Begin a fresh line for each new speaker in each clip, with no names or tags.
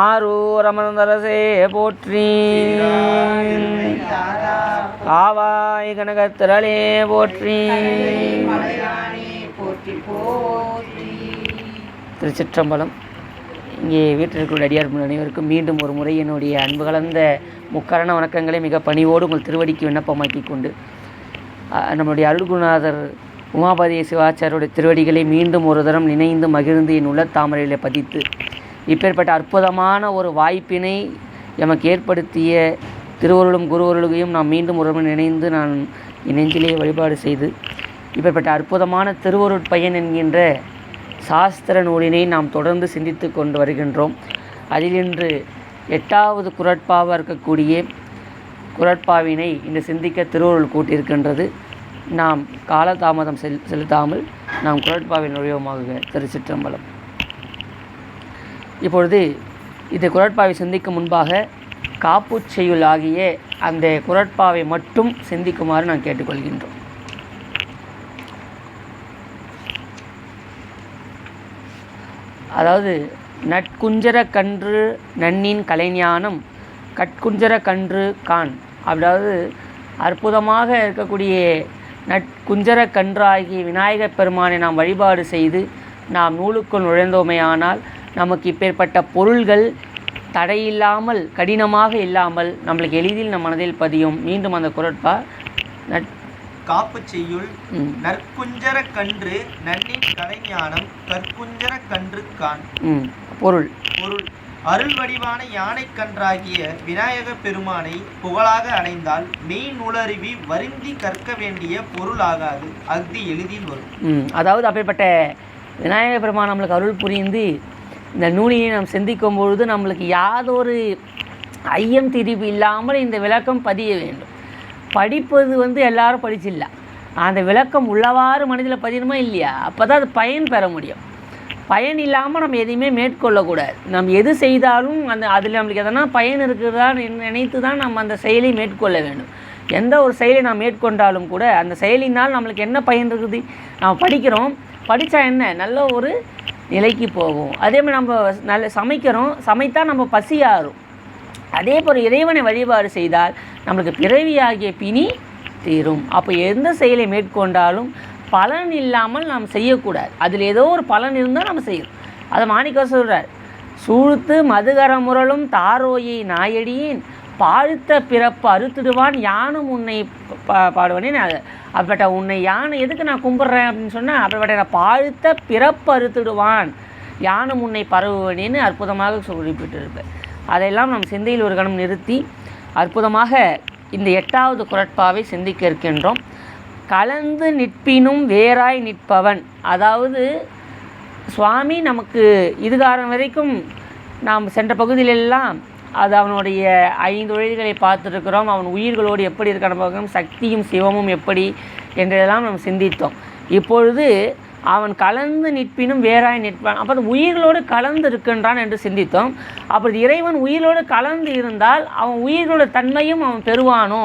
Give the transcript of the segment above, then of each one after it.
ஆரூரமந்தரசே போற்றி ஆவாய் கனகத்திரளே போற்றி திருச்சிற்றம்பலம் இங்கே வீட்டிற்குள்ள அடியார் அனைவருக்கும் மீண்டும் ஒரு முறை என்னுடைய அன்பு கலந்த முக்கரண வணக்கங்களை மிக பணிவோடு உங்கள் திருவடிக்கு விண்ணப்பமாக்கி கொண்டு நம்முடைய அருள்குநாதர் உமாபதி சிவாச்சாரியுடைய திருவடிகளை மீண்டும் ஒரு தரம் நினைந்து மகிழ்ந்து என் உள்ள தாமரையில் பதித்து இப்பேற்பட்ட அற்புதமான ஒரு வாய்ப்பினை எமக்கு ஏற்படுத்திய திருவருளும் குருவருளையும் நாம் மீண்டும் ஒரு இணைந்து நான் என் நெஞ்சிலேயே வழிபாடு செய்து இப்பேற்பட்ட அற்புதமான திருவருட்பயன் என்கின்ற சாஸ்திர நூலினை நாம் தொடர்ந்து சிந்தித்து கொண்டு வருகின்றோம் அதில் இன்று எட்டாவது குரட்பாவாக இருக்கக்கூடிய குரட்பாவினை இன்று சிந்திக்க திருவருள் கூட்டியிருக்கின்றது நாம் காலதாமதம் செல் செலுத்தாமல் நாம் குரட்பாவின் நுழைவோமாக திருச்சிற்றம்பலம் இப்பொழுது இந்த குரட்பாவை சிந்திக்கும் முன்பாக செய்யுள் ஆகிய அந்த குரட்பாவை மட்டும் சிந்திக்குமாறு நான் கேட்டுக்கொள்கின்றோம் அதாவது நட்குஞ்சர கன்று நன்னின் கலைஞானம் கட்குஞ்சர கன்று கான் அதாவது அற்புதமாக இருக்கக்கூடிய நட்குஞ்சர கன்றாகி விநாயகப் பெருமானை நாம் வழிபாடு செய்து நாம் நூலுக்குள் ஆனால் நமக்கு இப்பேற்பட்ட பொருள்கள் தடையில்லாமல் கடினமாக இல்லாமல் நம்மளுக்கு எளிதில் நம் மனதில் பதியும் மீண்டும் அந்த குரட்பா
காப்பு செய்யுள் நற்குஞ்சர கன்று நன்னின் கலைஞானம் கற்குஞ்சர கன்று கான் பொருள் பொருள் அருள் வடிவான யானை கன்றாகிய விநாயக பெருமானை புகழாக அடைந்தால் மெய் நுளருவி வருந்தி கற்க வேண்டிய பொருள் ஆகாது அஃதி எளிதில்
வரும் அதாவது அப்படிப்பட்ட விநாயக பெருமான் நம்மளுக்கு அருள் புரிந்து இந்த நூலியை நாம் சிந்திக்கும் பொழுது நம்மளுக்கு யாதொரு ஐயம் திரிவு இல்லாமல் இந்த விளக்கம் பதிய வேண்டும் படிப்பது வந்து எல்லாரும் படிச்சிடல அந்த விளக்கம் உள்ளவாறு மனதில் பதியணுமா இல்லையா அப்போ தான் அது பயன் பெற முடியும் பயன் இல்லாமல் நம்ம எதையுமே மேற்கொள்ளக்கூடாது நம்ம எது செய்தாலும் அந்த அதில் நம்மளுக்கு எதனா பயன் இருக்குதான்னு நினைத்து தான் நம்ம அந்த செயலை மேற்கொள்ள வேண்டும் எந்த ஒரு செயலை நாம் மேற்கொண்டாலும் கூட அந்த செயலினால் நம்மளுக்கு என்ன பயன் இருக்குது நாம் படிக்கிறோம் படித்தா என்ன நல்ல ஒரு நிலைக்கு போகும் அதே மாதிரி நம்ம நல்ல சமைக்கிறோம் சமைத்தால் நம்ம பசியாறும் அதே போல் இறைவனை வழிபாடு செய்தால் நம்மளுக்கு பிறவியாகிய பிணி தீரும் அப்போ எந்த செயலை மேற்கொண்டாலும் பலன் இல்லாமல் நாம் செய்யக்கூடாது அதில் ஏதோ ஒரு பலன் இருந்தால் நம்ம செய்யணும் அதை மாணிக்க சொல்கிறார் சூழ்த்து மதுகர முரளும் தாரோயை நாயடியின் பாழ்த்த பிறப்பு அறுத்துடுவான் யானும் உன்னை பா பாடுவனே அப்பட்ட உன்னை யானை எதுக்கு நான் கும்பிட்றேன் அப்படின்னு சொன்னால் அப்படி பாழ்த்த பிறப்பு அறுத்துடுவான் யானும் உன்னை பரவுவனேன்னு அற்புதமாக குறிப்பிட்டிருப்பேன் அதையெல்லாம் நம் சிந்தையில் ஒரு கணம் நிறுத்தி அற்புதமாக இந்த எட்டாவது குரட்பாவை சிந்திக்க இருக்கின்றோம் கலந்து நிற்பினும் வேறாய் நிற்பவன் அதாவது சுவாமி நமக்கு இதுகாரம் வரைக்கும் நாம் சென்ற பகுதியிலெல்லாம் அது அவனுடைய ஐந்து உயிர்களை பார்த்துருக்கிறோம் அவன் உயிர்களோடு எப்படி இருக்கான பார்க்கணும் சக்தியும் சிவமும் எப்படி என்றதெல்லாம் நம்ம சிந்தித்தோம் இப்பொழுது அவன் கலந்து நிற்பினும் வேறாய் நிற்பான் அப்புறம் உயிர்களோடு கலந்து இருக்கின்றான் என்று சிந்தித்தோம் அப்புறம் இறைவன் உயிரோடு கலந்து இருந்தால் அவன் உயிர்களோட தன்மையும் அவன் பெறுவானோ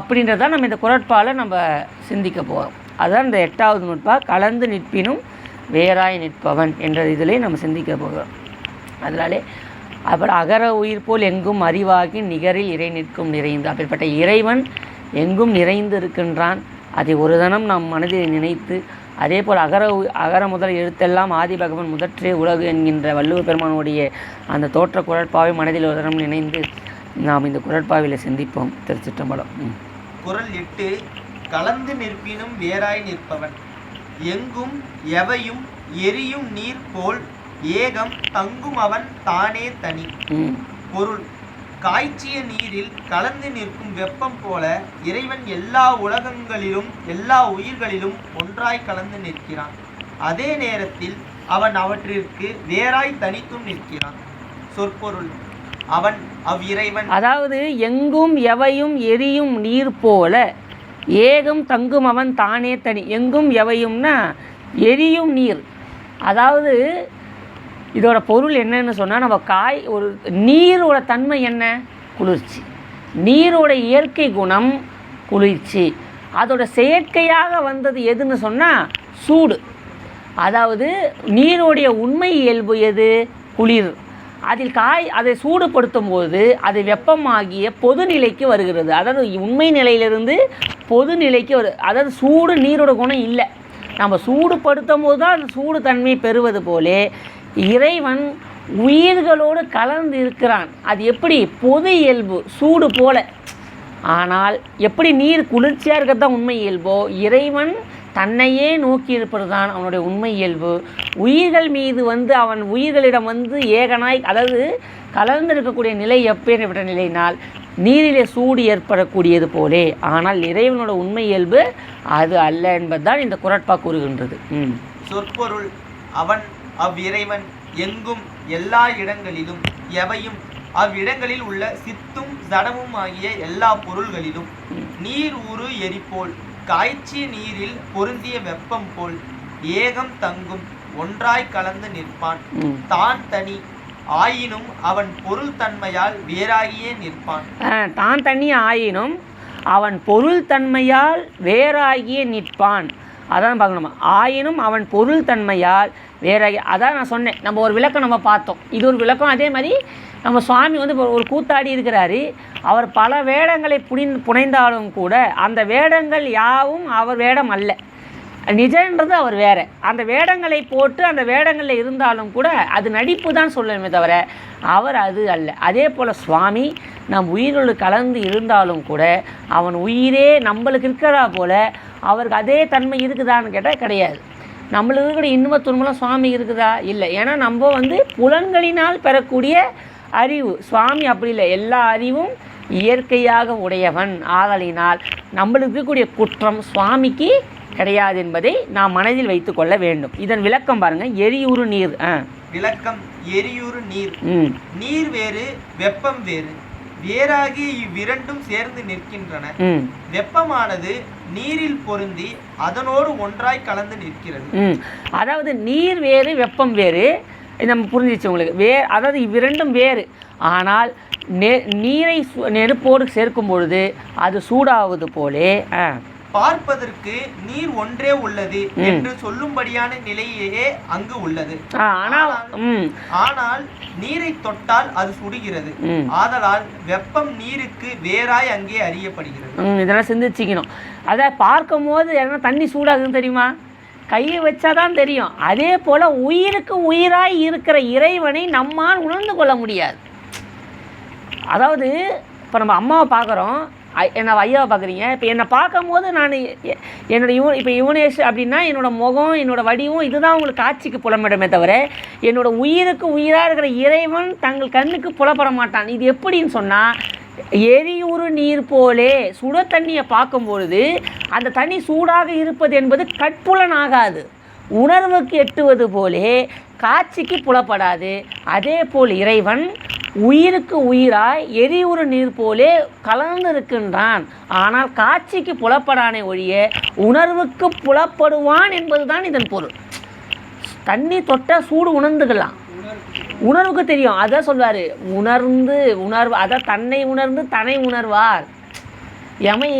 அப்படின்றதான் நம்ம இந்த குரட்பால் நம்ம சிந்திக்க போகிறோம் அதுதான் இந்த எட்டாவது நுட்பாக கலந்து நிற்பினும் வேறாய் நிற்பவன் என்ற இதிலே நம்ம சிந்திக்க போகிறோம் அதனாலே அப்புறம் அகர உயிர் போல் எங்கும் அறிவாகி நிகரில் இறை நிற்கும் நிறைந்து அப்படிப்பட்ட இறைவன் எங்கும் நிறைந்து இருக்கின்றான் அதை ஒரு தனம் நம் மனதில் நினைத்து அதே போல் அகர அகர முதல் எழுத்தெல்லாம் ஆதி பகவன் முதற்றே உலகு என்கின்ற வள்ளுவ பெருமானுடைய அந்த தோற்ற குரட்பாவை மனதில் ஒரு தனம் நினைந்து நாம் இந்த குரட்பாவில் சிந்திப்போம் திருச்சிற்றம்பலம்
குரல் எட்டு கலந்து நிற்பினும் வேறாய் நிற்பவன் எங்கும் எவையும் எரியும் நீர் போல் ஏகம் தங்கும் அவன் தானே தனி பொருள் காய்ச்சிய நீரில் கலந்து நிற்கும் வெப்பம் போல இறைவன் எல்லா உலகங்களிலும் எல்லா உயிர்களிலும் ஒன்றாய் கலந்து நிற்கிறான் அதே நேரத்தில் அவன் அவற்றிற்கு வேறாய் தனித்தும் நிற்கிறான் சொற்பொருள் அவன் அவ்விறைவன்
அதாவது எங்கும் எவையும் எரியும் நீர் போல ஏகம் தங்கும் அவன் தானே தனி எங்கும் எவையும்னா எரியும் நீர் அதாவது இதோட பொருள் என்னன்னு சொன்னால் நம்ம காய் ஒரு நீரோட தன்மை என்ன குளிர்ச்சி நீரோட இயற்கை குணம் குளிர்ச்சி அதோட செயற்கையாக வந்தது எதுன்னு சொன்னால் சூடு அதாவது நீருடைய உண்மை இயல்பு எது குளிர் அதில் காய் அதை சூடுபடுத்தும் போது அது வெப்பமாகிய பொதுநிலைக்கு வருகிறது அதாவது உண்மை நிலையிலிருந்து பொதுநிலைக்கு வரு அதாவது சூடு நீரோட குணம் இல்லை நம்ம சூடுபடுத்தும் போது தான் அது சூடு தன்மையை பெறுவது போலே இறைவன் உயிர்களோடு கலந்து இருக்கிறான் அது எப்படி பொது இயல்பு சூடு போல ஆனால் எப்படி நீர் குளிர்ச்சியாக இருக்கிறது தான் உண்மை இயல்போ இறைவன் தன்னையே நோக்கி இருப்பது தான் அவனுடைய உண்மை இயல்பு உயிர்கள் மீது வந்து அவன் உயிர்களிடம் வந்து ஏகனாய் அதாவது கலந்திருக்கக்கூடிய நிலை எப்பேற்பட்ட நிலையினால் நீரிலே சூடு ஏற்படக்கூடியது போலே ஆனால் இறைவனோட உண்மை இயல்பு அது அல்ல என்பதுதான் இந்த குரட்பா கூறுகின்றது
சொற்பொருள் அவன் அவ்விறைவன் எங்கும் எல்லா இடங்களிலும் எவையும் அவ்விடங்களில் உள்ள சித்தும் ஜடமும் ஆகிய எல்லா பொருள்களிலும் நீர் ஊறு எரிப்போல் காய்ச்சி நீரில் பொருந்திய வெப்பம் போல் ஏகம் தங்கும் ஒன்றாய் கலந்து நிற்பான் தான் தனி ஆயினும் அவன் பொருள் தன்மையால் வேறாகியே நிற்பான்
தான் தனி ஆயினும் அவன் பொருள் தன்மையால் வேறாகியே நிற்பான் அதான் பார்க்கணுமா ஆயினும் அவன் பொருள் தன்மையால் வேற அதான் நான் சொன்னேன் நம்ம ஒரு விளக்கம் நம்ம பார்த்தோம் இது ஒரு விளக்கம் அதே மாதிரி நம்ம சுவாமி வந்து ஒரு கூத்தாடி இருக்கிறாரு அவர் பல வேடங்களை புனி புனைந்தாலும் கூட அந்த வேடங்கள் யாவும் அவர் வேடம் அல்ல நிஜன்றது அவர் வேறு அந்த வேடங்களை போட்டு அந்த வேடங்களில் இருந்தாலும் கூட அது நடிப்பு தான் சொல்லணுமே தவிர அவர் அது அல்ல அதே போல் சுவாமி நம் உயிரோடு கலந்து இருந்தாலும் கூட அவன் உயிரே நம்மளுக்கு இருக்கிறா போல் அவருக்கு அதே தன்மை இருக்குதான்னு கேட்டால் கிடையாது நம்மளுக்கு கூட இன்ப துன்பம்லாம் சுவாமி இருக்குதா இல்லை ஏன்னா நம்ம வந்து புலன்களினால் பெறக்கூடிய அறிவு சுவாமி அப்படி இல்லை எல்லா அறிவும் இயற்கையாக உடையவன் ஆதலினால் நம்மளுக்கு இருக்கக்கூடிய குற்றம் சுவாமிக்கு கிடையாது என்பதை நாம் மனதில் வைத்து கொள்ள வேண்டும் இதன் விளக்கம் பாருங்கள் எரியூறு நீர்
விளக்கம் எரியூறு நீர் நீர் வேறு வெப்பம் வேறு வேறாகி இவ்விரண்டும் சேர்ந்து நிற்கின்றன வெப்பமானது நீரில் பொருந்தி அதனோடு ஒன்றாய் கலந்து நிற்கிறது
அதாவது நீர் வேறு வெப்பம் வேறு நம்ம புரிஞ்சிச்சு உங்களுக்கு வே அதாவது இவ்விரண்டும் வேறு ஆனால் நெ நீரை நெருப்போடு சேர்க்கும் பொழுது அது சூடாவது போலே
பார்ப்பதற்கு நீர் ஒன்றே உள்ளது என்று சொல்லும்படியான நிலையே அங்கு உள்ளது ஆனால் நீரை தொட்டால் அது சுடுகிறது ஆதலால் வெப்பம் நீருக்கு வேறாய் அங்கே அறியப்படுகிறது
இதெல்லாம் சிந்திச்சிக்கணும் அதை பார்க்கும் போது என்ன தண்ணி சூடாதுன்னு தெரியுமா கையை வச்சாதான் தெரியும் அதே போல உயிருக்கு உயிராய் இருக்கிற இறைவனை நம்மால் உணர்ந்து கொள்ள முடியாது அதாவது இப்போ நம்ம அம்மாவை பார்க்குறோம் என்னை ஐயாவை பார்க்குறீங்க இப்போ என்னை பார்க்கும்போது நான் என்னோடய யூ இப்போ யூனேஷ் அப்படின்னா என்னோடய முகம் என்னோடய வடிவம் இதுதான் உங்களுக்கு காட்சிக்கு புலமிடமே தவிர என்னோடய உயிருக்கு உயிராக இருக்கிற இறைவன் தங்கள் கண்ணுக்கு புலப்பட மாட்டான் இது எப்படின்னு சொன்னால் எரியூறு நீர் போலே சுட தண்ணியை பார்க்கும்பொழுது அந்த தண்ணி சூடாக இருப்பது என்பது கட்புலனாகாது ஆகாது உணர்வுக்கு எட்டுவது போலே காட்சிக்கு புலப்படாது அதே போல் இறைவன் உயிருக்கு உயிராய் எரிவுறு நீர் போலே கலந்து இருக்கின்றான் ஆனால் காட்சிக்கு புலப்படானே ஒழிய உணர்வுக்கு புலப்படுவான் என்பதுதான் இதன் பொருள் தண்ணி தொட்ட சூடு உணர்ந்துக்கலாம் உணர்வுக்கு தெரியும் அதை சொல்வார் உணர்ந்து உணர்வு அதை தன்னை உணர்ந்து தன்னை உணர்வார் எமை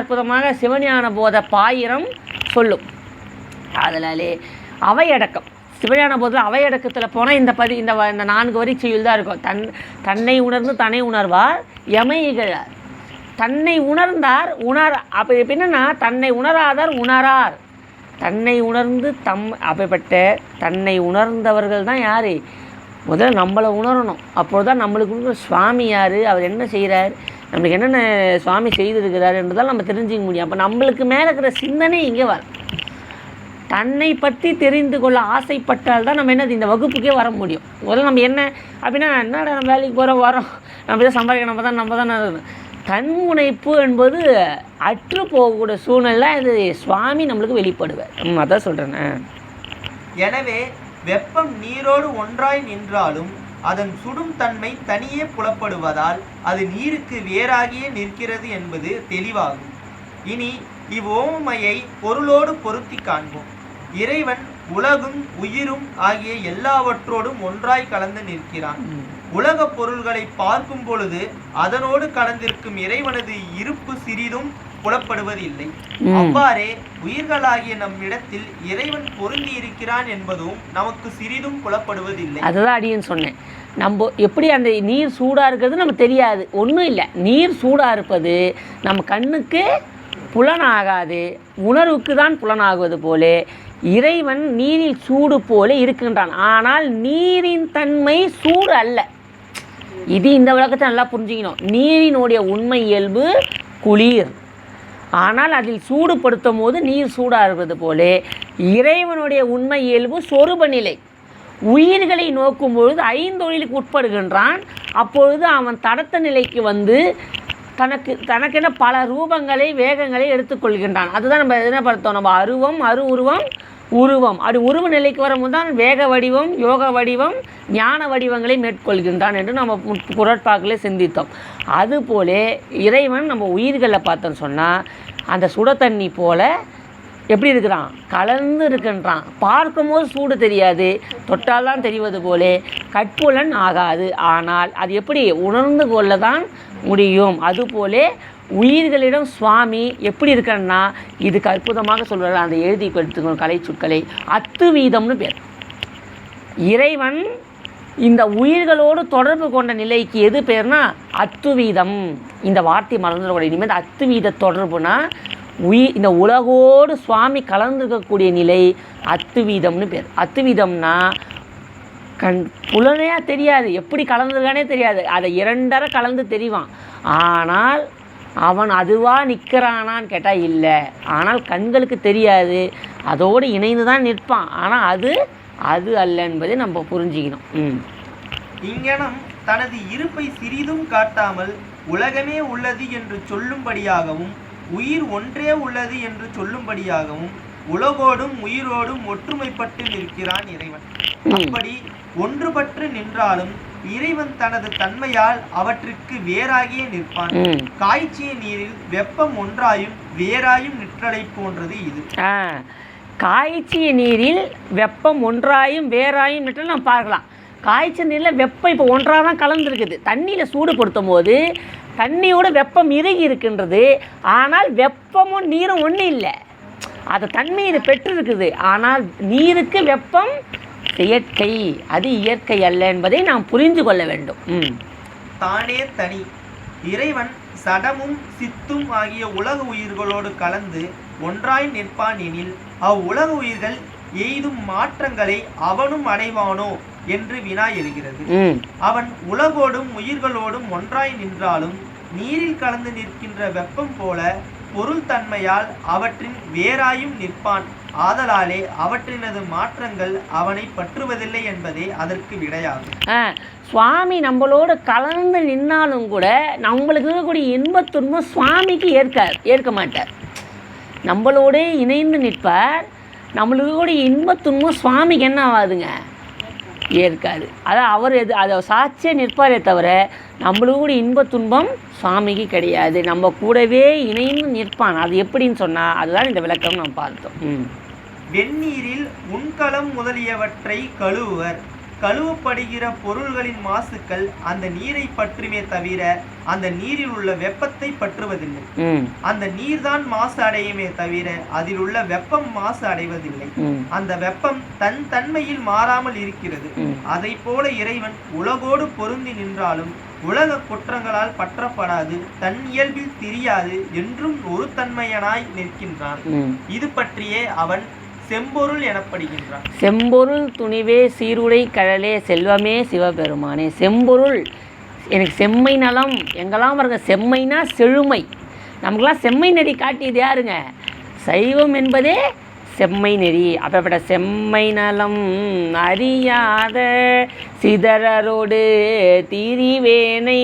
அற்புதமாக சிவஞான போத பாயிரம் சொல்லும் அதனாலே அவையடக்கம் சிவஞான போதில் அவையடக்கத்தில் போனால் இந்த பதி இந்த இந்த நான்கு வரி செய்யுள் தான் இருக்கும் தன் தன்னை உணர்ந்து தன்னை உணர்வார் எமைகிழார் தன்னை உணர்ந்தார் உணர் அப்போ என்னென்னா தன்னை உணராதார் உணரார் தன்னை உணர்ந்து தம் அப்பப்பட்ட தன்னை உணர்ந்தவர்கள் தான் யார் முதல்ல நம்மளை உணரணும் அப்போது தான் நம்மளுக்கு சுவாமி யார் அவர் என்ன செய்கிறார் நம்மளுக்கு என்னென்ன சுவாமி செய்திருக்கிறார் என்றதால் நம்ம தெரிஞ்சுக்க முடியும் அப்போ நம்மளுக்கு மேலே இருக்கிற சிந்தனை இங்கே வரும் தன்னை பற்றி தெரிந்து கொள்ள ஆசைப்பட்டால் தான் நம்ம என்னது இந்த வகுப்புக்கே வர முடியும் முதல்ல நம்ம என்ன அப்படின்னா என்னடா நம்ம வேலைக்கு போகிறோம் வரோம் நம்ம தான் சம்பாதிக்கணும் நம்ம தான் நம்ம தான் தன்முனைப்பு என்பது அற்று போகக்கூடிய சூழ்நிலை இது சுவாமி நம்மளுக்கு வெளிப்படுவார்
அதான் சொல்கிறேன் எனவே வெப்பம் நீரோடு ஒன்றாய் நின்றாலும் அதன் சுடும் தன்மை தனியே புலப்படுவதால் அது நீருக்கு வேறாகியே நிற்கிறது என்பது தெளிவாகும் இனி இவ்வோமையை பொருளோடு பொருத்தி காண்போம் இறைவன் உலகும் உயிரும் ஆகிய எல்லாவற்றோடும் ஒன்றாய் கலந்து நிற்கிறான் உலக பொருள்களை பார்க்கும் பொழுது அதனோடு கலந்திருக்கும் இறைவனது இருப்பு சிறிதும் புலப்படுவதில்லை அவ்வாறே உயிர்களாகிய நம் இடத்தில் இறைவன் பொருந்தி இருக்கிறான் என்பதும் நமக்கு சிறிதும் புலப்படுவதில்லை
அதுதான் அடியும் சொன்னேன் நம்ம எப்படி அந்த நீர் சூடாக இருக்கிறது நம்ம தெரியாது ஒன்றும் இல்லை நீர் சூடாக இருப்பது நம்ம கண்ணுக்கு புலனாகாது உணர்வுக்கு தான் புலனாகுவது போல இறைவன் நீரில் சூடு போல இருக்கின்றான் ஆனால் நீரின் தன்மை சூடு அல்ல இது இந்த உலகத்தை நல்லா புரிஞ்சுக்கணும் நீரினுடைய உண்மை இயல்பு குளிர் ஆனால் அதில் சூடுபடுத்தும் போது நீர் சூடாகிறது போல இறைவனுடைய உண்மை இயல்பு சொருப நிலை உயிர்களை நோக்கும் பொழுது ஐந்தொழிலுக்கு உட்படுகின்றான் அப்பொழுது அவன் தடத்த நிலைக்கு வந்து தனக்கு தனக்கென பல ரூபங்களை வேகங்களை எடுத்துக்கொள்கின்றான் அதுதான் நம்ம என்ன படுத்தோம் நம்ம அருவம் அரு உருவம் உருவம் அப்படி உருவ நிலைக்கு வரும்போது தான் வேக வடிவம் யோக வடிவம் ஞான வடிவங்களை மேற்கொள்கின்றான் என்று நம்ம குரட்பாக்களை சிந்தித்தோம் அதுபோலே இறைவன் நம்ம உயிர்களில் பார்த்தோன்னு சொன்னால் அந்த சுட தண்ணி போல் எப்படி இருக்கிறான் கலந்து இருக்கின்றான் பார்க்கும்போது சூடு தெரியாது தொட்டால் தான் தெரிவது போலே கட்புலன் ஆகாது ஆனால் அது எப்படி உணர்ந்து கொள்ள தான் முடியும் அதுபோலே உயிர்களிடம் சுவாமி எப்படி இருக்கிறன்னா இதுக்கு அற்புதமாக சொல்கிறார் அந்த எழுதி கொடுத்துக்கணும் கலை சொற்களை அத்து வீதம்னு பேர் இறைவன் இந்த உயிர்களோடு தொடர்பு கொண்ட நிலைக்கு எது பேர்னா அத்துவீதம் இந்த வார்த்தை மறந்துடக்கூடிய இனிமேல் அத்துவீத தொடர்புனா உயிர் இந்த உலகோடு சுவாமி கலந்துருக்கக்கூடிய நிலை அத்துவீதம்னு பேர் அத்துவீதம்னா கண் புலனையாக தெரியாது எப்படி கலந்துருக்கானே தெரியாது அதை இரண்டரை கலந்து தெரிவான் ஆனால் அவன் அதுவா நிற்கிறானான்னு கேட்டால் இல்லை ஆனால் கண்களுக்கு தெரியாது அதோடு இணைந்து தான் நிற்பான் ஆனால் அது அது அல்ல என்பதை நம்ம புரிஞ்சுக்கணும்
இங்கனம் தனது இருப்பை சிறிதும் காட்டாமல் உலகமே உள்ளது என்று சொல்லும்படியாகவும் உயிர் ஒன்றே உள்ளது என்று சொல்லும்படியாகவும் உலகோடும் உயிரோடும் ஒற்றுமைப்பட்டு நிற்கிறான் இறைவன் அப்படி ஒன்றுபட்டு நின்றாலும் இறைவன் தனது தன்மையால் அவற்றுக்கு வேறாகியே நிற்பான் காய்ச்சிய நீரில் வெப்பம் ஒன்றாயும் வேறாயும் நிற்றலை போன்றது
இது காய்ச்சிய நீரில் வெப்பம் ஒன்றாயும் வேறாயும் நிற்றல் நம்ம பார்க்கலாம் காய்ச்சல் நீரில் வெப்பம் இப்போ ஒன்றாக தான் கலந்துருக்குது தண்ணியில் சூடுபடுத்தும் போது தண்ணியோட வெப்பம் இறுகி இருக்கின்றது ஆனால் வெப்பமும் நீரும் ஒன்றும் இல்லை அது தன்மை இது பெற்றிருக்குது ஆனால் நீருக்கு வெப்பம் செயற்கை அது இயற்கை அல்ல என்பதை நாம் புரிந்து கொள்ள வேண்டும்
தானே தனி இறைவன் சடமும் சித்தும் ஆகிய உலக உயிர்களோடு கலந்து ஒன்றாய் நிற்பான் எனில் அவ்வுலக உயிர்கள் எய்தும் மாற்றங்களை அவனும் அடைவானோ என்று வினா எழுகிறது அவன் உலகோடும் உயிர்களோடும் ஒன்றாய் நின்றாலும் நீரில் கலந்து நிற்கின்ற வெப்பம் போல பொருள் தன்மையால் அவற்றின் வேறாயும் நிற்பான் ஆதலாலே அவற்றினது மாற்றங்கள் அவனை பற்றுவதில்லை என்பதே அதற்கு விடையாகும்
சுவாமி நம்மளோட கலந்து நின்னாலும் கூட நம்மளுக்கு இருக்கக்கூடிய இன்பத்துன்பம் சுவாமிக்கு ஏற்கார் ஏற்க மாட்டார் நம்மளோடே இணைந்து நிற்பார் நம்மளுக்கு கூட இன்பத்துன்பம் சுவாமிக்கு என்ன ஆகாதுங்க ஏற்காது அதான் அவர் எது அதை சாட்சியாக நிற்பாரே தவிர நம்மளுக்கு கூட இன்பத் துன்பம் சுவாமிக்கு கிடையாது நம்ம கூடவே இணைந்து நிற்பான் அது எப்படின்னு சொன்னால் அதுதான் இந்த விளக்கம் நம்ம பார்த்தோம்
ம் வெந்நீரில் உண்கலம் முதலியவற்றை கழுவுவர் கழுவப்படுகிற பொருள்களின் மாசுக்கள் அந்த நீரை பற்றுமே தவிர அந்த நீரில் உள்ள வெப்பத்தை பற்றுவதில்லை அந்த நீர் தான் மாசு அடையுமே தவிர அதில் உள்ள வெப்பம் மாசு அடைவதில்லை அந்த வெப்பம் தன் தன்மையில் மாறாமல் இருக்கிறது அதை போல இறைவன் உலகோடு பொருந்தி நின்றாலும் உலக குற்றங்களால் பற்றப்படாது தன் இயல்பில் தெரியாது என்றும் ஒரு தன்மையனாய் நிற்கின்றான் இது பற்றியே அவன் செம்பொருள் எனப்படுகின்றார் செம்பொருள் துணிவே சீருடை கழலே செல்வமே சிவபெருமானே செம்பொருள் எனக்கு செம்மை நலம் எங்கெல்லாம் வருங்க செம்மைனா செழுமை நமக்கெல்லாம் செம்மை நெறி காட்டியது யாருங்க சைவம் என்பதே செம்மை நெறி அப்பேற்பட்ட செம்மை நலம் அறியாத சிதறரோடு திரிவேனை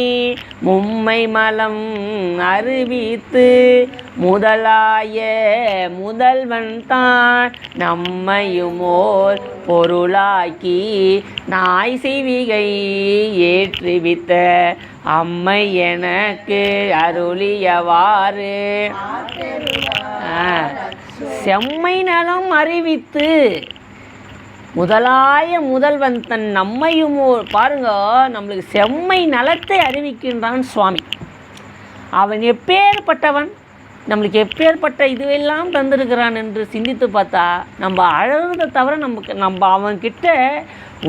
மும்மை மலம் அறிவித்து முதலாய முதல்வன் தான் நம்மையுமோர் பொருளாக்கி நாய் சிவிகை ஏற்றுவித்த அம்மை எனக்கு அருளியவாறு செம்மை நலம் அறிவித்து முதலாய முதல்வன் தன் நம்மையும் பாருங்க நம்மளுக்கு செம்மை நலத்தை அறிவிக்கின்றான் சுவாமி அவன் எப்பேற்பட்டவன் நம்மளுக்கு எப்பேற்பட்ட இதுவெல்லாம் தந்திருக்கிறான் என்று சிந்தித்து பார்த்தா நம்ம அழகிறத தவிர நமக்கு நம்ம அவன்கிட்ட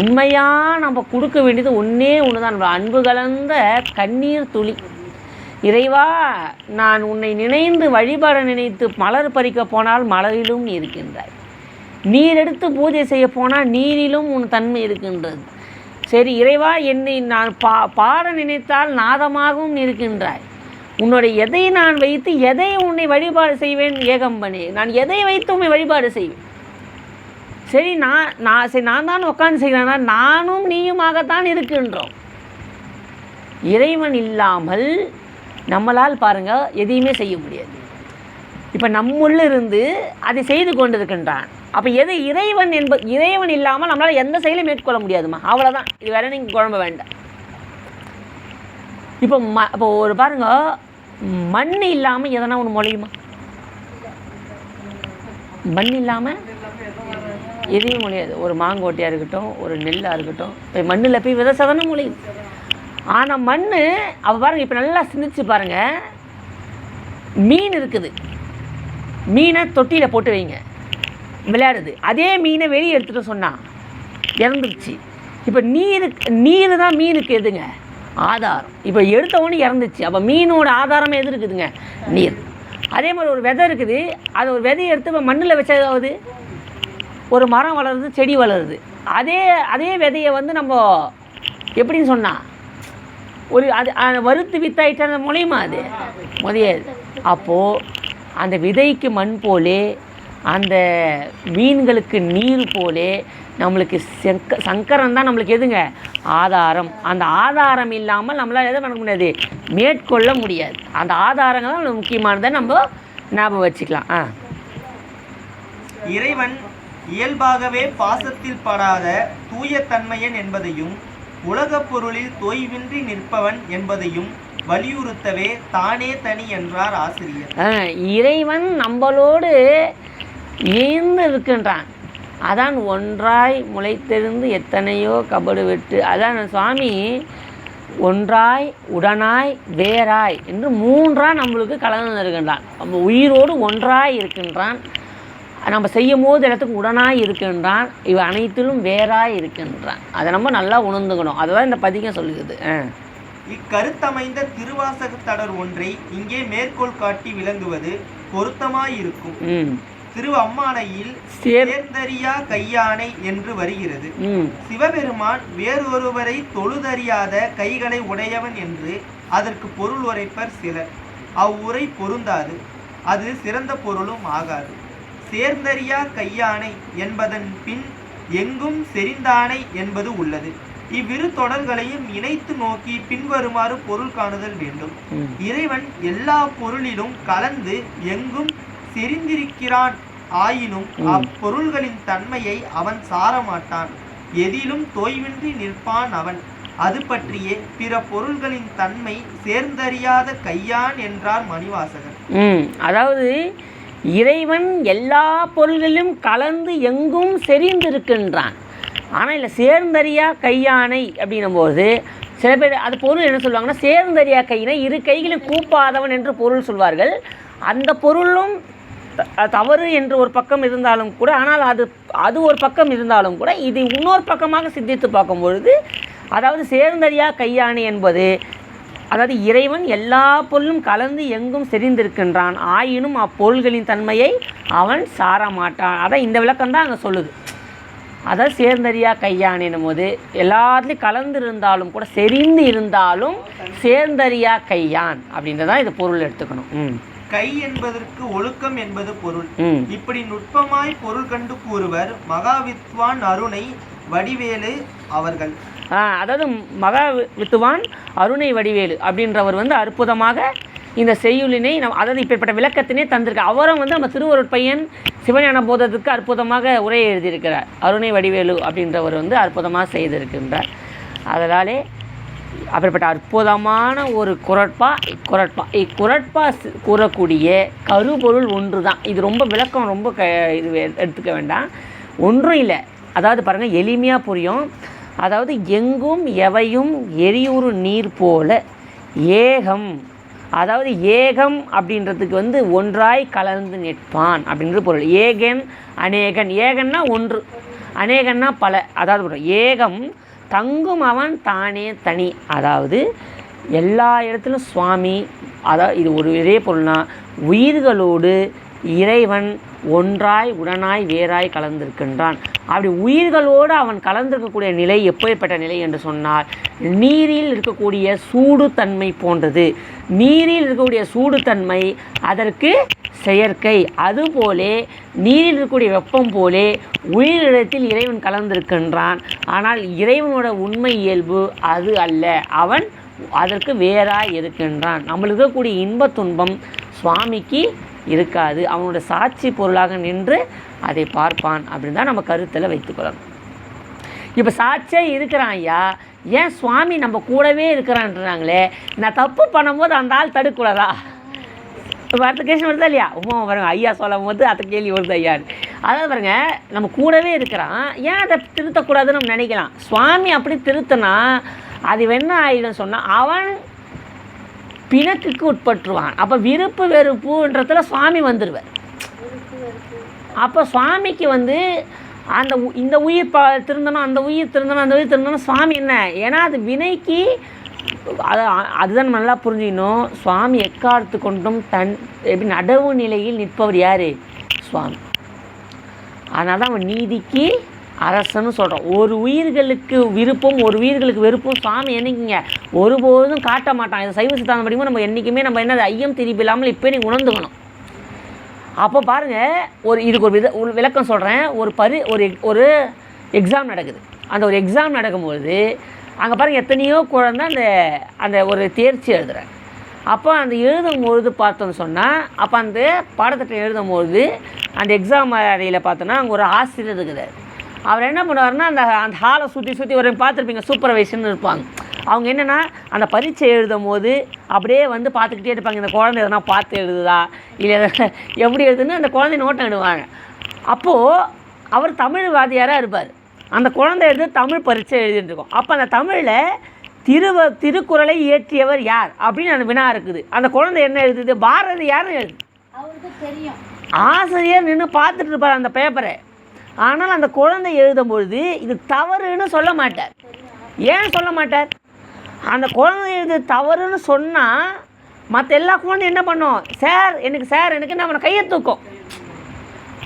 உண்மையாக நம்ம கொடுக்க வேண்டியது ஒன்றே ஒன்று தான் நம்ம அன்பு கலந்த கண்ணீர் துளி இறைவா நான் உன்னை நினைந்து வழிபாட நினைத்து மலர் பறிக்க போனால் மலரிலும் இருக்கின்றாய் நீர் எடுத்து பூஜை செய்ய போனால் நீரிலும் உன் தன்மை இருக்கின்றது சரி இறைவா என்னை நான் பா பாட நினைத்தால் நாதமாகவும் இருக்கின்றாய் உன்னுடைய எதை நான் வைத்து எதை உன்னை வழிபாடு செய்வேன் ஏகம்பனே நான் எதை வைத்து உன்னை வழிபாடு செய்வேன் சரி நான் நான் சரி நான் தான் உட்காந்து செய்கிறேன் நானும் நீயுமாகத்தான் இருக்கின்றோம் இறைவன் இல்லாமல் நம்மளால் பாருங்கள் எதையுமே செய்ய முடியாது இப்போ இருந்து அதை செய்து கொண்டிருக்கின்றான் அப்போ எது இறைவன் என்பது இறைவன் இல்லாமல் நம்மளால் எந்த செயலும் மேற்கொள்ள முடியாதுமா அவ்வளோதான் இது வேற நீங்கள் குழம்ப வேண்டாம் இப்போ ம இப்போ ஒரு பாருங்க மண் இல்லாமல் எதனா ஒன்று முளையுமா மண் இல்லாமல் எதையும் முடியாது ஒரு மாங்கோட்டையாக இருக்கட்டும் ஒரு நெல்லாக இருக்கட்டும் இப்போ மண்ணில் போய் விதை சதனம் முளையும் ஆனால் மண் அவள் பாருங்கள் இப்போ நல்லா சிந்திச்சு பாருங்கள் மீன் இருக்குது மீனை தொட்டியில் போட்டு வைங்க விளையாடுது அதே மீனை வெளியே எடுத்துகிட்டு சொன்னான் இறந்துருச்சு இப்போ நீர் நீர் தான் மீனுக்கு எதுங்க ஆதாரம் இப்போ எடுத்தவொன்னு இறந்துச்சு அப்போ மீனோட ஆதாரம் எது இருக்குதுங்க நீர் அதே மாதிரி ஒரு விதை இருக்குது அது ஒரு விதையை எடுத்து இப்போ மண்ணில் வச்சதாவது ஒரு மரம் வளருது செடி வளருது அதே அதே விதையை வந்து நம்ம எப்படின்னு சொன்னால் ஒரு அது வறுத்து வித்தாயிட்டா மூலியமா அது முதியாது அப்போது அந்த விதைக்கு மண் போலே அந்த மீன்களுக்கு நீர் போலே நம்மளுக்கு செக்க சங்கரம் தான் நம்மளுக்கு எதுங்க ஆதாரம் அந்த ஆதாரம் இல்லாமல் நம்மளால் எதுவும் பண்ண முடியாது மேற்கொள்ள முடியாது அந்த ஆதாரங்கள் தான் முக்கியமானதை நம்ம ஞாபகம் வச்சுக்கலாம் ஆ இறைவன் இயல்பாகவே பாசத்தில் படாத தூய தன்மையன் என்பதையும் உலகப் பொருளில் தொய்வின்றி நிற்பவன் என்பதையும் வலியுறுத்தவே தானே தனி என்றார் ஆசிரியர் இறைவன் நம்மளோடு இணைந்து இருக்கின்றான் அதான் ஒன்றாய் முளைத்தெழுந்து எத்தனையோ கபடு விட்டு அதான் சுவாமி ஒன்றாய் உடனாய் வேறாய் என்று மூன்றாக நம்மளுக்கு கலந்து இருக்கின்றான் நம்ம உயிரோடு ஒன்றாய் இருக்கின்றான் நம்ம செய்யும் போது இடத்துக்கு உடனாய் இருக்கின்றான் இவை அனைத்திலும் வேறாய் இருக்கின்றான் அதை நம்ம நல்லா உணர்ந்துக்கணும் அதுதான் இந்த பதிகம் சொல்லுது ஆ இக்கருத்தமைந்த திருவாசகத்தடர் ஒன்றை இங்கே மேற்கோள் காட்டி விளங்குவது பொருத்தமாயிருக்கும் திரு அம்மானையில் சேர்ந்தறியா கையானை என்று வருகிறது சிவபெருமான் வேறொருவரை தொழுதறியாத கைகளை உடையவன் என்று அதற்கு பொருள் உரைப்பர் சிலர் அவ்வுரை பொருந்தாது அது சிறந்த பொருளும் ஆகாது சேர்ந்தறியா கையானை என்பதன் பின் எங்கும் செறிந்தானை என்பது உள்ளது இவ்விரு தொடர்களையும் இணைத்து நோக்கி பின்வருமாறு பொருள் காணுதல் வேண்டும் இறைவன் எல்லா பொருளிலும் கலந்து எங்கும் செறிந்திருக்கிறான் ஆயினும் அப்பொருள்களின் தன்மையை அவன் சாரமாட்டான் எதிலும் தோய்வின்றி நிற்பான் அவன் அது பற்றியே பிற பொருள்களின் தன்மை சேர்ந்தறியாத கையான் என்றார் மணிவாசகர் அதாவது இறைவன் எல்லா பொருள்களிலும் கலந்து எங்கும் செறிந்திருக்கின்றான் ஆனால் இல்லை சேர்ந்தறியா கையானை அப்படின்னும்போது சில பேர் அது பொருள் என்ன சொல்லுவாங்கன்னா சேர்ந்தறியா கையினை இரு கைகளும் கூப்பாதவன் என்று பொருள் சொல்வார்கள் அந்த பொருளும் தவறு என்று ஒரு பக்கம் இருந்தாலும் கூட ஆனால் அது அது ஒரு பக்கம் இருந்தாலும் கூட இது இன்னொரு பக்கமாக சிந்தித்து பார்க்கும் பொழுது அதாவது சேர்ந்தறியா கையானை என்பது அதாவது இறைவன் எல்லா பொருளும் கலந்து எங்கும் செறிந்திருக்கின்றான் ஆயினும் அப்பொருள்களின் தன்மையை அவன் சாரமாட்டான் அதான் இந்த விளக்கம் தான் அங்கே சொல்லுது அதான் சேர்ந்தறியா கையானினும் போது எல்லாத்துலேயும் கலந்து இருந்தாலும் கூட செறிந்து இருந்தாலும் சேர்ந்தறியா கையான் அப்படின்றதான் இது பொருள் எடுத்துக்கணும் கை என்பதற்கு ஒழுக்கம் என்பது பொருள் இப்படி நுட்பமாய் பொருள் கண்டு கூறுவர் மகாவித்வான் அருணை வடிவேலு அவர்கள் அதாவது மகா வித்துவான் அருணை வடிவேலு அப்படின்றவர் வந்து அற்புதமாக இந்த செய்யுளினை நம் அதாவது இப்பேற்பட்ட விளக்கத்தினே தந்திருக்க அவரும் வந்து நம்ம திருவருட் பையன் சிவஞான போதத்துக்கு அற்புதமாக உரை எழுதியிருக்கிறார் அருணை வடிவேலு அப்படின்றவர் வந்து அற்புதமாக செய்திருக்கின்றார் அதனாலே அப்படிப்பட்ட அற்புதமான ஒரு குரட்பா குரட்பா இக்குரட்பா கூறக்கூடிய கருபொருள் ஒன்று தான் இது ரொம்ப விளக்கம் ரொம்ப க இது எடுத்துக்க வேண்டாம் ஒன்றும் இல்லை அதாவது பாருங்கள் எளிமையாக புரியும் அதாவது எங்கும் எவையும் எரியூறு நீர் போல ஏகம் அதாவது ஏகம் அப்படின்றதுக்கு வந்து ஒன்றாய் கலந்து நிற்பான் அப்படின்றது பொருள் ஏகன் அநேகன் ஏகன்னா ஒன்று அநேகன்னா பல அதாவது பொருள் ஏகம் தங்கும் அவன் தானே தனி அதாவது எல்லா இடத்துலையும் சுவாமி அதாவது இது ஒரு ஒரே பொருள்னா உயிர்களோடு இறைவன் ஒன்றாய் உடனாய் வேறாய் கலந்திருக்கின்றான் அப்படி உயிர்களோடு அவன் கலந்திருக்கக்கூடிய நிலை எப்பேற்பட்ட நிலை என்று சொன்னால் நீரில் இருக்கக்கூடிய சூடுத்தன்மை போன்றது நீரில் இருக்கக்கூடிய சூடுத்தன்மை அதற்கு செயற்கை அதுபோலே நீரில் இருக்கக்கூடிய வெப்பம் போலே உயிரிடத்தில் இறைவன் கலந்திருக்கின்றான் ஆனால் இறைவனோட உண்மை இயல்பு அது அல்ல அவன் அதற்கு வேறாய் இருக்கின்றான் நம்மளுக்கு இருக்கக்கூடிய இன்பத் துன்பம் சுவாமிக்கு இருக்காது அவனோட சாட்சி பொருளாக நின்று அதை பார்ப்பான் அப்படின்னு தான் நம்ம கருத்தில் வைத்துக்கொள்ளணும் இப்போ சாட்சியே இருக்கிறான் ஐயா ஏன் சுவாமி நம்ம கூடவே இருக்கிறான்றாங்களே நான் தப்பு பண்ணும்போது அந்த ஆள் தடுக்கூடாதா இப்போ அடுத்த கேஷன் வருதா இல்லையா உமா பாருங்க ஐயா சொல்லும் போது அதை கேள்வி வருது ஐயான்னு அதாவது பாருங்க நம்ம கூடவே இருக்கிறான் ஏன் அதை திருத்தக்கூடாதுன்னு நம்ம நினைக்கலாம் சுவாமி அப்படி திருத்தினா அது என்ன ஆயிடும் சொன்னால் அவன் பிணக்குக்கு உட்பட்டுருவான் அப்போ விருப்பு வெறுப்புன்றதுல சுவாமி வந்துடுவார் அப்போ சுவாமிக்கு வந்து அந்த இந்த உயிர் ப திருந்தணும் அந்த உயிர் திருந்தணும் அந்த உயிர் திருந்தணும் சுவாமி என்ன ஏன்னா அது வினைக்கு அது அதுதான் நல்லா புரிஞ்சுக்கணும் சுவாமி எக்காலத்து கொண்டும் தன் எப்படி நடவு நிலையில் நிற்பவர் யார் சுவாமி அதனால தான் அவன் நீதிக்கு அரசன்னு சொல்கிறோம் ஒரு உயிர்களுக்கு விருப்பம் ஒரு உயிர்களுக்கு வெறுப்பும் சுவாமி என்னைக்குங்க ஒருபோதும் காட்ட மாட்டான் இந்த சைவ சித்தாந்தம் படிக்கும் நம்ம என்றைக்குமே நம்ம என்னது ஐயம் திருப்பி இல்லாமல் இப்போ நீங்கள் உணர்ந்துக்கணும் அப்போ பாருங்கள் ஒரு இதுக்கு ஒரு வித ஒரு விளக்கம் சொல்கிறேன் ஒரு பரி ஒரு ஒரு எக்ஸாம் நடக்குது அந்த ஒரு எக்ஸாம் நடக்கும்போது அங்கே பாருங்கள் எத்தனையோ குழந்த அந்த அந்த ஒரு தேர்ச்சி எழுதுகிறேன் அப்போ அந்த எழுதும்பொழுது பார்த்தோன்னு சொன்னால் அப்போ அந்த பாடத்திட்டம் எழுதும்போது அந்த எக்ஸாம் அறையில் பார்த்தோன்னா அங்கே ஒரு ஆசிரியர் இருக்குது அவர் என்ன பண்ணுவார்னா அந்த அந்த ஹாலை சுற்றி சுற்றி ஒரு பார்த்துருப்பீங்க சூப்பர்வைசர்னு இருப்பாங்க அவங்க என்னென்னா அந்த பரீட்சை எழுதும் போது அப்படியே வந்து பார்த்துக்கிட்டே இருப்பாங்க இந்த குழந்தை எதனா பார்த்து எழுதுதா இல்லை எப்படி எழுதுன்னு அந்த குழந்தை நோட்டம் எழுதுவாங்க அப்போது அவர் தமிழ் வாதியாராக இருப்பார் அந்த குழந்தை எழுது தமிழ் பரீட்சை எழுதிட்டு இருக்கோம் அப்போ அந்த தமிழில் திருவ திருக்குறளை இயற்றியவர் யார் அப்படின்னு அந்த வினா இருக்குது அந்த குழந்தை என்ன எழுதுது யாருன்னு எழுது ஆசிரியர் நின்று பார்த்துட்டு இருப்பார் அந்த பேப்பரை ஆனால் அந்த குழந்தை எழுதும் பொழுது இது தவறுன்னு சொல்ல மாட்டார் ஏன் சொல்ல மாட்டார் அந்த குழந்தை எழுது தவறுன்னு சொன்னால் மற்ற எல்லா குழந்தையும் என்ன பண்ணும் சார் எனக்கு சார் எனக்கு நம்ம கையை தூக்கும்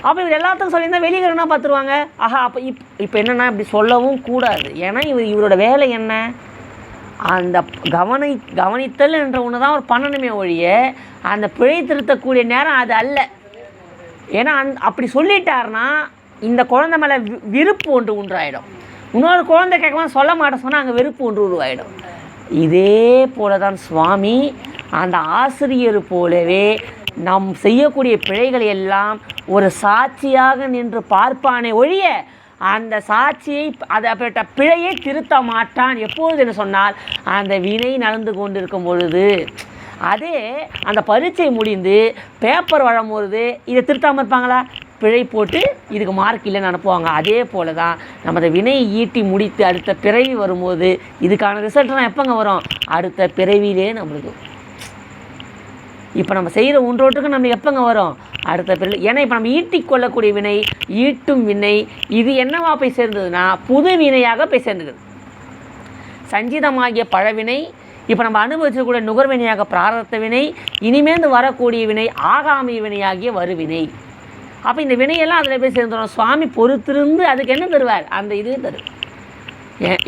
அப்போ இவர் எல்லாத்துக்கும் சொல்லியிருந்தால் என்ன பார்த்துருவாங்க ஆஹா அப்போ இப் இப்போ என்னென்னா இப்படி சொல்லவும் கூடாது ஏன்னா இவர் இவரோட வேலை என்ன அந்த கவனி கவனித்தல் என்ற ஒன்று தான் அவர் பண்ணணுமே ஒழிய அந்த பிழை திருத்தக்கூடிய நேரம் அது அல்ல ஏன்னா அந் அப்படி சொல்லிட்டாருனா இந்த குழந்தை மேலே விருப்பு ஒன்று உண்டாயிடும் இன்னொரு குழந்தை கேட்கும்போது சொல்ல மாட்ட சொன்னால் அங்கே வெறுப்பு ஒன்று உருவாயிடும் இதே போல தான் சுவாமி அந்த ஆசிரியர் போலவே நாம் செய்யக்கூடிய பிழைகளை எல்லாம் ஒரு சாட்சியாக நின்று பார்ப்பானே ஒழிய அந்த சாட்சியை அதை அப்பட்ட பிழையை திருத்த மாட்டான் எப்பொழுது என்று சொன்னால் அந்த வினை நடந்து கொண்டிருக்கும் பொழுது அதே அந்த பரீட்சை முடிந்து பேப்பர் வழங்கும்பொழுது இதை திருத்தாமல் இருப்பாங்களா பிழை போட்டு இதுக்கு மார்க் இல்லைன்னு அனுப்புவாங்க அதே போல் தான் நமது வினை ஈட்டி முடித்து அடுத்த பிறவி வரும்போது இதுக்கான ரிசல்ட்லாம் எப்போங்க வரும் அடுத்த பிறவிலே நம்மளுக்கு இப்போ நம்ம செய்கிற ஒன்றோட்டுக்கு நம்ம எப்போங்க வரும் அடுத்த பிறகு ஏன்னா இப்போ நம்ம ஈட்டி கொள்ளக்கூடிய வினை ஈட்டும் வினை இது என்னவா போய் சேர்ந்ததுன்னா புது வினையாக போய் சேர்ந்துக்குது சஞ்சிதமாகிய பழவினை இப்போ நம்ம அனுபவிச்சக்கூடிய நுகர்வினையாக பிராரத்த வினை இனிமேந்து வரக்கூடிய வினை ஆகாமி வினையாகிய வருவினை அப்போ இந்த வினையெல்லாம் அதில் போய் சேர்ந்துடும் சுவாமி பொறுத்திருந்து அதுக்கு என்ன தருவார் அந்த இதுவே தருவார்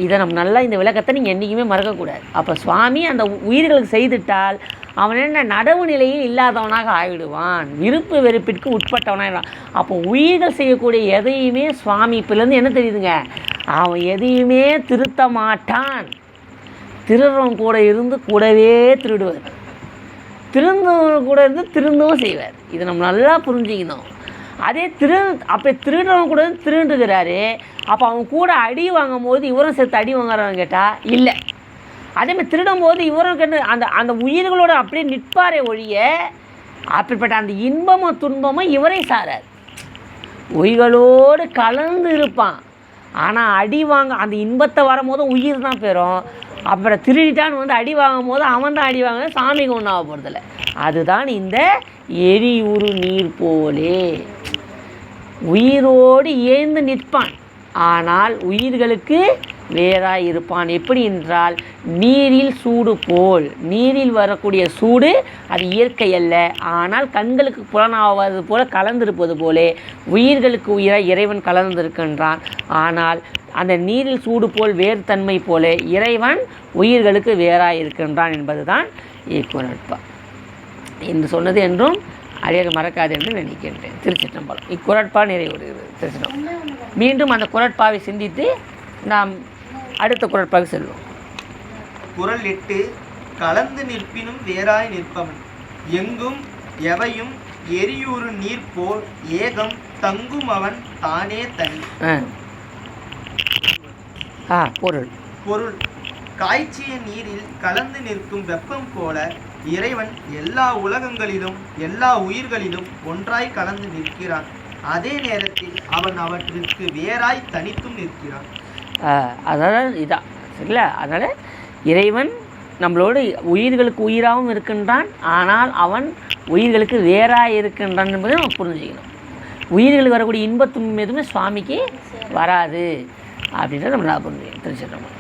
இதை நம்ம நல்லா இந்த விளக்கத்தை நீங்கள் என்றைக்குமே மறக்கக்கூடாது அப்போ சுவாமி அந்த உயிர்களுக்கு செய்துட்டால் அவன் என்ன நடவு நிலையில் இல்லாதவனாக ஆகிடுவான் விருப்பு வெறுப்பிற்கு உட்பட்டவனாக அப்போ உயிர்கள் செய்யக்கூடிய எதையுமே சுவாமி இப்போலேருந்து என்ன தெரியுதுங்க அவன் எதையுமே திருத்த மாட்டான் திருடுறவன் கூட இருந்து கூடவே திருடுவார் திருந்தவன் கூட இருந்து திருந்தவும் செய்வார் இதை நம்ம நல்லா புரிஞ்சுக்கணும் அதே திரு அப்போ திருடுறவங்க கூட திருண்டுகிறாரு அப்போ அவங்க கூட அடி வாங்கும் போது இவரும் சேர்த்து அடி வாங்குறவங்க கேட்டால் இல்லை அதேமாதிரி திருடும் போது இவரும் கண்டு அந்த அந்த உயிர்களோடு அப்படியே நிற்பாரே ஒழிய அப்படிப்பட்ட அந்த இன்பமும் துன்பமும் இவரே சாராது உயிர்களோடு கலந்து இருப்பான் ஆனால் அடி வாங்க அந்த இன்பத்தை வரும்போது உயிர் தான் பெறும் அப்புறம் திருடிட்டான்னு வந்து அடி வாங்கும் போது அவன் தான் அடி வாங்க சாமிக்கு ஒன்றாக போகிறதில்ல அதுதான் இந்த உரு நீர் போலே உயிரோடு ஏந்து நிற்பான் ஆனால் உயிர்களுக்கு வேறாய் இருப்பான் எப்படி என்றால் நீரில் சூடு போல் நீரில் வரக்கூடிய சூடு அது இயற்கை அல்ல ஆனால் கண்களுக்கு புலனாவது போல கலந்திருப்பது போலே உயிர்களுக்கு உயிராக இறைவன் கலந்திருக்கின்றான் ஆனால் அந்த நீரில் சூடு போல் வேறு தன்மை போல இறைவன் உயிர்களுக்கு வேறாய் இருக்கின்றான் என்பதுதான் ஈக்குவல் என்று சொன்னது என்றும் அடியார் மறக்காது என்று நினைக்கின்றேன் திருச்சிற்றம்பலம் இக்குரட்பா நிறைவுறுகிறது திருச்சிற்றம்பலம் மீண்டும் அந்த குரட்பாவை சிந்தித்து நாம் அடுத்த குரட்பாக செல்வோம் குரல் எட்டு கலந்து நிற்பினும் வேறாய் நிற்பவன் எங்கும் எவையும் எரியூறு நீர் போல் ஏகம் தங்கும் அவன் தானே தனி ஆ பொருள் பொருள் காய்ச்சிய நீரில் கலந்து நிற்கும் வெப்பம் போல இறைவன் எல்லா உலகங்களிலும் எல்லா உயிர்களிலும் ஒன்றாய் கலந்து நிற்கிறான் அதே நேரத்தில் அவன் அவற்றிற்கு வேறாய் தனித்தும் நிற்கிறான் அதனால் இதான் சரிங்களா அதனால் இறைவன் நம்மளோடு உயிர்களுக்கு உயிராகவும் இருக்கின்றான் ஆனால் அவன் உயிர்களுக்கு வேறாய் இருக்கின்றான் என்பதை நம்ம புரிஞ்சுக்கணும் உயிர்களுக்கு வரக்கூடிய இன்பத்தும் எதுவுமே சுவாமிக்கு வராது அப்படின்றத நம்ம நான் புரிஞ்சுக்கணும் திருச்சிடுறோம்